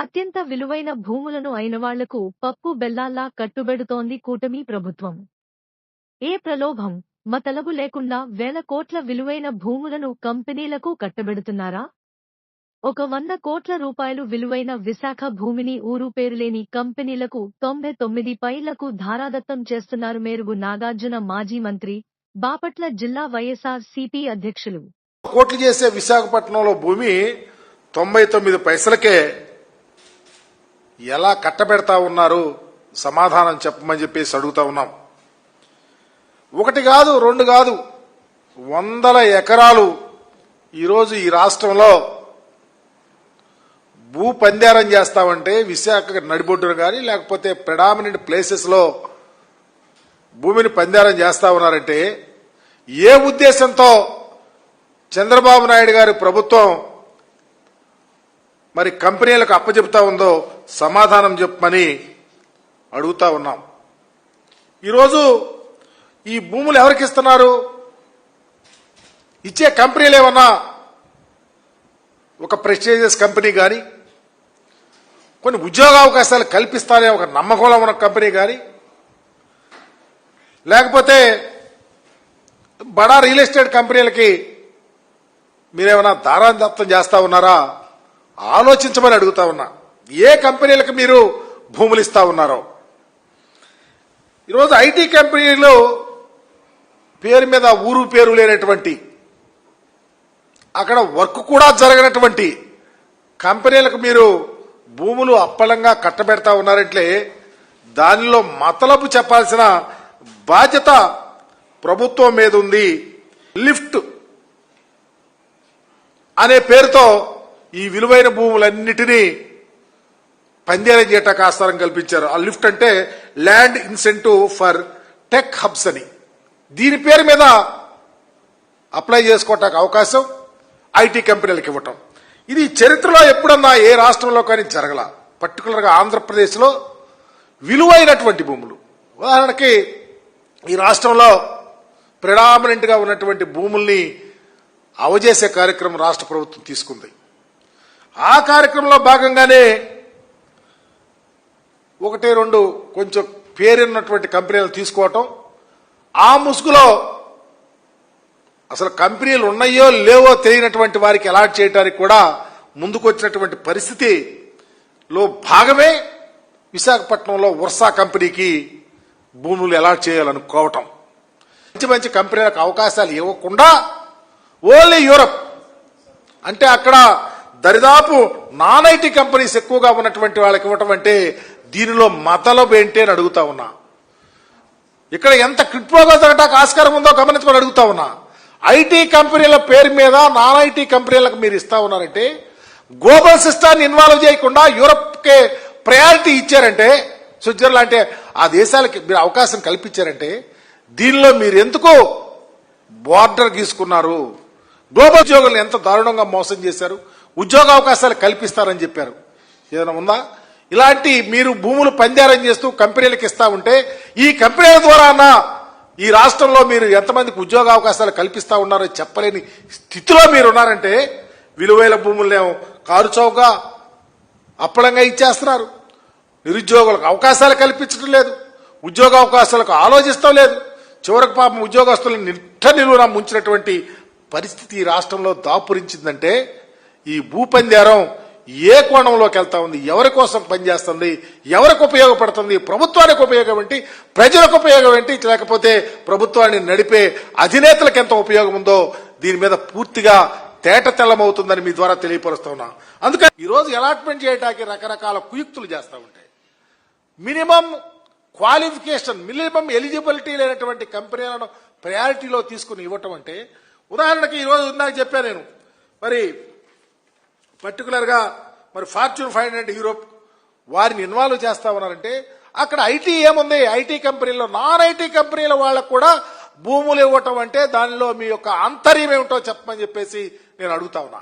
అత్యంత విలువైన భూములను అయినవాళ్ళకు పప్పు బెల్లాల్లా కట్టుబెడుతోంది కూటమి ప్రభుత్వం. ఏ ప్రలోభం? మతలబు లేకుండా వేల కోట్ల విలువైన భూములను కంపెనీలకు కట్టబెడుతున్నారా? ఒక వంద కోట్ల రూపాయలు విలువైన విశాఖ భూమిని ఊరు పేరులేని కంపెనీలకు తొంభై తొమ్మిది పైలకు ధారాదత్తం చేస్తున్నారు మేరుగు నాగార్జున మాజీ మంత్రి బాపట్ల జిల్లా వైఎస్ఆర్ సిపి అధ్యక్షులు. కోట్లు చేసే విశాఖపట్నంలో భూమి తొంభై తొమ్మిది పైసలకే ఎలా కట్టబెడతా ఉన్నారు? సమాధానం చెప్పమని చెప్పేసి అడుగుతా ఉన్నాం. ఒకటి కాదు రెండు కాదు. వందల ఎకరాలు ఈరోజు ఈ రాష్ట్రంలో భూ పందారం చేస్తామంటే విశాఖ నడిబొడ్డును కానీ లేకపోతే ప్రెడామినెంట్ ప్లేసెస్లో భూమిని పందారం చేస్తా ఉన్నారంటే ఏ ఉద్దేశంతో చంద్రబాబు నాయుడు గారి ప్రభుత్వం మరి కంపెనీలకు అప్పచెప్తా ఉందో సమాధానం చెప్పమని అడుగుతా ఉన్నాం. ఈరోజు ఈ భూములు ఎవరికి ఇస్తున్నారు? ఇచ్చే కంపెనీలు ఏమన్నా? ఒక ప్రెస్టీజియస్ కంపెనీ కానీ కొన్ని ఉద్యోగ అవకాశాలు కల్పిస్తానే ఒక నమ్మకంలో ఉన్న కంపెనీ కానీ లేకపోతే బడా రియల్ ఎస్టేట్ కంపెనీలకి మీరేమైనా దారాదత్తం చేస్తా ఉన్నారా? ఆలోచించమని అడుగుతా ఉన్నా. ఏ కంపెనీలకు మీరు భూములు ఇస్తా ఉన్నారో? ఈరోజు ఐటీ కంపెనీలు పేరు మీద ఊరు పేరు లేనటువంటి అక్కడ వర్క్ కూడా జరగనటువంటి కంపెనీలకు మీరు భూములు అప్పలంగా కట్టబెడతా ఉన్నారంటే దానిలో మతలపు చెప్పాల్సిన బాధ్యత ప్రభుత్వం మీద ఉంది. లిఫ్ట్ అనే పేరుతో ఈ విలువైన భూములన్నిటినీ పందేల చేయటానికి ఆస్కారం కల్పించారు. ఆ లిఫ్ట్ అంటే land incentive for tech hubs అని. దీని పేరు మీద అప్లై చేసుకోవటానికి అవకాశం ఐటీ కంపెనీలకు ఇవ్వటం. ఇది చరిత్రలో ఎప్పుడన్నా ఏ రాష్ట్రంలో కానీ జరగల. పర్టికులర్గా ఆంధ్రప్రదేశ్లో విలువైనటువంటి భూములు. ఉదాహరణకి ఈ రాష్ట్రంలో ప్రిడామినెంట్గా ఉన్నటువంటి భూముల్ని అవజేసే కార్యక్రమం రాష్ట్ర ప్రభుత్వం తీసుకుంది. ఆ కార్యక్రమంలో భాగంగానే ఒకటి రెండు కొంచెం పేరున్నటువంటి కంపెనీలు తీసుకోవటం. ఆ ముసుగులో అసలు కంపెనీలు ఉన్నాయో లేవో తెలియనటువంటి వారికి అలాట్ చేయడానికి కూడా ముందుకొచ్చినటువంటి పరిస్థితిలో భాగమే విశాఖపట్నంలో వర్సా కంపెనీకి భూములు అలాట్ చేయాలనుకోవటం. మంచి మంచి కంపెనీలకు అవకాశాలు ఇవ్వకుండా ఓన్లీ యూరప్. అంటే అక్కడ దరిదాపు నాన్ ఐటీ కంపెనీస్ ఎక్కువగా ఉన్నటువంటి వాళ్ళకి ఇవ్వటం అంటే దీనిలో మతలబు ఏంటి అని అడుగుతా ఉన్నా. ఇక్కడ ఎంత క్రిప్టోగా జరగటానికి ఆస్కారం ఉందో గమనించుకొని అడుగుతా ఉన్నా. ఐటీ కంపెనీల పేరు మీద నాన్ ఐటీ కంపెనీలకు మీరు ఇస్తా ఉన్నారంటే గ్లోబల్ సిస్టాన్ని ఇన్వాల్వ్ చేయకుండా యూరప్కే ప్రయారిటీ ఇచ్చారంటే స్విట్జర్లాండ్ అంటే ఆ దేశాలకి మీరు అవకాశం కల్పించారంటే దీనిలో మీరు ఎందుకు బార్డర్ గీసుకున్నారు. గ్లోబల్ ఉద్యోగులను ఎంత దారుణంగా మోసం చేశారు. ఉద్యోగ అవకాశాలు కల్పిస్తారని చెప్పారు. ఏదైనా ఉందా? ఇలాంటి మీరు భూములు పందారం చేస్తూ కంపెనీలకు ఇస్తా ఉంటే ఈ కంపెనీల ద్వారా ఈ రాష్ట్రంలో మీరు ఎంతమందికి ఉద్యోగ అవకాశాలు కల్పిస్తా ఉన్నారో చెప్పలేని స్థితిలో మీరు ఉన్నారంటే విలువైన భూములనేమో కారుచౌగా అప్పడంగా ఇచ్చేస్తున్నారు. నిరుద్యోగులకు అవకాశాలు కల్పించడం లేదు. ఉద్యోగ అవకాశాలకు ఆలోచిస్తాం లేదు. చివరికి పాపం ఉద్యోగస్తులను నిట్ట నిలువున ముంచినటువంటి పరిస్థితి ఈ రాష్ట్రంలో దాపురించిందంటే ఈ భూపందేరం ఏ కోణంలోకి వెళ్తా ఉంది? ఎవరి కోసం పనిచేస్తుంది? ఎవరికి ఉపయోగపడుతుంది? ప్రభుత్వానికి ఉపయోగం ఏంటి? ప్రజలకు ఉపయోగం ఏంటి? లేకపోతే ప్రభుత్వాన్ని నడిపే అధినేతలకు ఎంత ఉపయోగం ఉందో దీని మీద పూర్తిగా తేట తెల్లమవుతుందని మీ ద్వారా తెలియపరుస్తున్నా అందుకని ఈరోజు అలాట్మెంట్ చేయడానికి రకరకాల కుయుక్తులు చేస్తూ ఉంటాయి మినిమం క్వాలిఫికేషన్ మినిమం ఎలిజిబిలిటీ లేనటువంటి కంపెనీలను ప్రయారిటీలో తీసుకుని ఇవ్వటం అంటే ఉదాహరణకి ఈరోజు ఇందాక చెప్పాను నేను మరి పర్టికులర్గా మరి ఫార్చ్యూన్ ఫైవ్ హండ్రెడ్ యూరోప్ వారిని ఇన్వాల్వ్ చేస్తా ఉన్నారంటే అక్కడ ఐటీ ఏముంది? ఐటీ కంపెనీలో నాన్ ఐటీ కంపెనీల వాళ్ళకు కూడా భూములు ఇవ్వటం అంటే దానిలో మీ యొక్క ఆంతర్యం ఏమిటో చెప్పమని చెప్పేసి నేను అడుగుతా ఉన్నా.